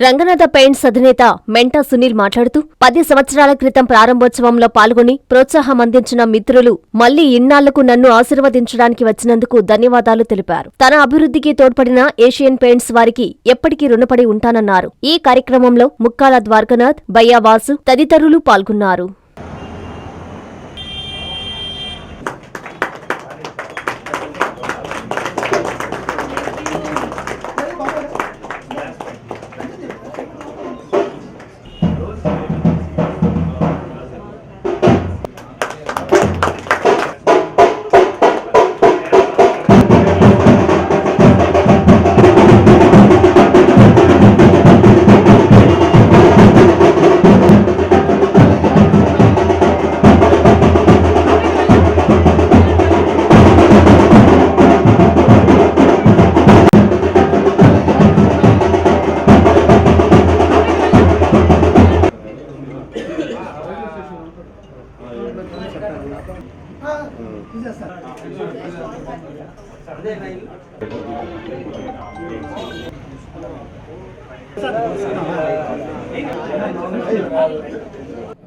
Ranganatha paints అధినేత మెంటా సునీల్ మాట్లాడుతూ పది సంవత్సరాల క్రితం ప్రారంభోత్సవంలో పాల్గొని ప్రోత్సాహం అందించిన మిత్రులు మళ్ళీ ఇన్నాళ్ళకు నన్ను ఆశీర్వదించడానికి వచ్చినందుకు ధన్యవాదాలు తెలిపారు. తన అభివృద్ధికి తోడ్పడిన ఏషియన్ పెయింట్స్ వారికి ఎప్పటికీ రుణపడి ఉంటానన్నారు. ఈ కార్యక్రమంలో ముక్కాల ద్వారకనాథ్ బయ్యావాసు తదితరులు పాల్గొన్నారు.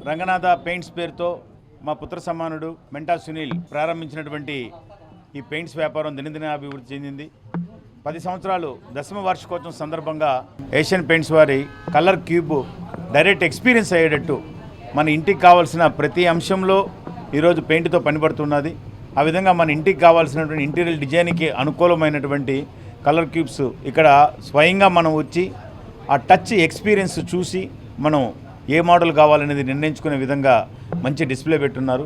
రంగనాథ పెయింట్స్ పేరుతో మా పుత్ర సమానుడు మెంటా సునీల్ ప్రారంభించినటువంటి ఈ పెయింట్స్ వ్యాపారం దినదిన అభివృద్ధి చెందింది. పది సంవత్సరాలు దశమ వార్షికోత్సవం సందర్భంగా ఏషియన్ పెయింట్స్ వారి కలర్ క్యూబ్ డైరెక్ట్ ఎక్స్పీరియన్స్ అయ్యేటట్టు మన ఇంటికి కావాల్సిన ప్రతి అంశంలో ఈరోజు పెయింట్తో పనిపడుతున్నది. ఆ విధంగా మన ఇంటికి కావాల్సినటువంటి ఇంటీరియర్ డిజైన్కి అనుకూలమైనటువంటి కలర్ క్యూబ్స్ ఇక్కడ స్వయంగా మనం వచ్చి ఆ టచ్ ఎక్స్పీరియన్స్ చూసి మనం ఏ మోడల్ కావాలనేది నిర్ణయించుకునే విధంగా మంచి డిస్ప్లే పెట్టున్నారు.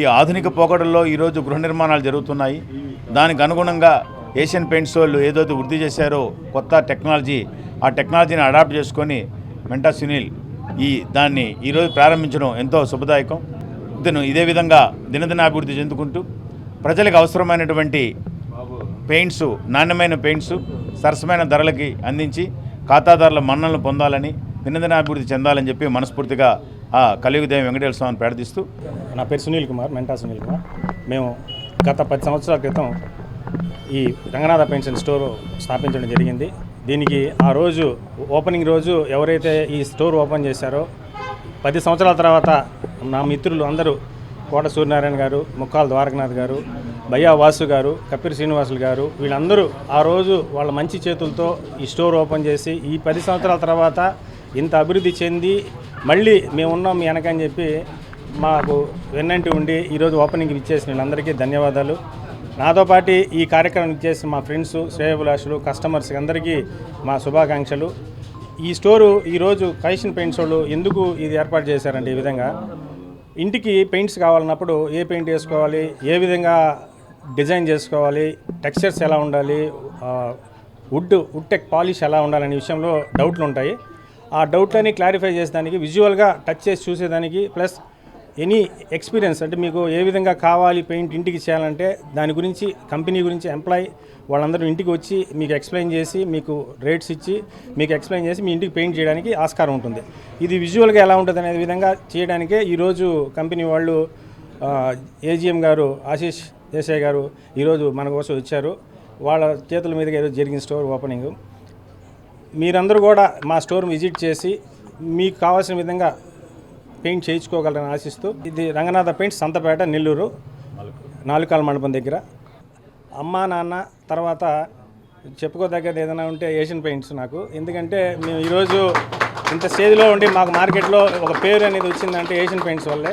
ఈ ఆధునిక పోకడల్లో ఈరోజు గృహ నిర్మాణాలు జరుగుతున్నాయి. దానికి అనుగుణంగా ఏషియన్ పెయింట్స్ వాళ్ళు ఏదైతే వృద్ధి చేశారో కొత్త టెక్నాలజీ ఆ టెక్నాలజీని అడాప్ట్ చేసుకొని మెంటా సునీల్ ఈ దాన్ని ఈరోజు ప్రారంభించడం ఎంతో శుభదాయకం. ఇతను ఇదే విధంగా దినదినాభివృద్ధి చెందుకుంటూ ప్రజలకు అవసరమైనటువంటి పెయింట్స్ నాణ్యమైన పెయింట్స్ సరసమైన ధరలకి అందించి ఖాతాదారుల మన్నలను పొందాలని దినదినాభివృద్ధి చెందాలని చెప్పి మనస్ఫూర్తిగా ఆ కలియుగదేవి వెంకటేశ్వర స్వామిని ప్రార్థిస్తూ నా పేరు సునీల్ కుమార్ మెంటా సునీల్ కుమార్. మేము గత పది సంవత్సరాల క్రితం ఈ రంగనాథ పెన్షన్ స్టోర్ స్థాపించడం జరిగింది. దీనికి ఆ రోజు ఓపెనింగ్ రోజు ఎవరైతే ఈ స్టోర్ ఓపెన్ చేశారో పది సంవత్సరాల తర్వాత నా మిత్రులు అందరూ కోట సూర్యనారాయణ గారు ముక్కాల ద్వారకనాథ్ గారు భయ్యా వాసు గారు కపిరి శ్రీనివాసులు గారు వీళ్ళందరూ ఆ రోజు వాళ్ళ మంచి చేతులతో ఈ స్టోర్ ఓపెన్ చేసి ఈ పది సంవత్సరాల తర్వాత ఇంత అభివృద్ధి చెంది మళ్ళీ మేము ఉన్నాం మీ వెనకని చెప్పి మాకు వెన్నంటి ఉండి ఈరోజు ఓపెనింగ్ ఇచ్చేసిన వీళ్ళందరికీ ధన్యవాదాలు. నాతో పాటు ఈ కార్యక్రమం ఇచ్చేసిన మా ఫ్రెండ్స్ శ్రేయభిలాషులు కస్టమర్స్ అందరికీ మా శుభాకాంక్షలు. ఈ స్టోరు ఈరోజు కైషన్ పెయింట్స్ వాళ్ళు ఎందుకు ఇది ఏర్పాటు చేశారండి ఈ విధంగా? ఇంటికి పెయింట్స్ కావాలన్నప్పుడు ఏ పెయింట్ వేసుకోవాలి? ఏ విధంగా డిజైన్ చేసుకోవాలి? టెక్స్చర్స్ ఎలా ఉండాలి? వుడ్ వుడ్ టెక్ పాలిష్ ఎలా ఉండాలనే విషయంలో డౌట్లు ఉంటాయి. ఆ డౌట్లని క్లారిఫై చేసేదానికి విజువల్గా టచ్ చేసి చూసేదానికి ప్లస్ ఎనీ ఎక్స్పీరియన్స్ అంటే మీకు ఏ విధంగా కావాలి పెయింట్ ఇంటికి చేయాలంటే దాని గురించి కంపెనీ గురించి ఎంప్లాయ్ వాళ్ళందరూ ఇంటికి వచ్చి మీకు ఎక్స్ప్లెయిన్ చేసి మీకు రేట్స్ ఇచ్చి మీకు ఎక్స్ప్లెయిన్ చేసి మీ ఇంటికి పెయింట్ చేయడానికి ఆస్కారం ఉంటుంది. ఇది విజువల్గా ఎలా ఉంటుంది అనే విధంగా చేయడానికే ఈరోజు కంపెనీ వాళ్ళు ఏజిఎం గారు ఆశీష్ దేశాయ్ గారు ఈరోజు మన కోసం వచ్చారు. వాళ్ళ చేతుల మీదుగా ఈరోజు జరిగిన స్టోర్ ఓపెనింగ్. మీరందరూ కూడా మా స్టోర్ విజిట్ చేసి మీకు కావాల్సిన విధంగా పెయింట్ చేయించుకోగలరని ఆశిస్తూ ఇది రంగనాథ పెయింట్ సంతపేట నెల్లూరు నాలుకాల మండపం దగ్గర. అమ్మా నాన్న తర్వాత చెప్పుకోదగ్గది ఏదైనా ఉంటే ఏషియన్ పెయింట్స్ నాకు. ఎందుకంటే మేము ఈరోజు ఇంత స్టేజ్లో ఉండి మాకు మార్కెట్లో ఒక పేరు అనేది వచ్చిందంటే ఏషియన్ పెయింట్స్ వల్లే.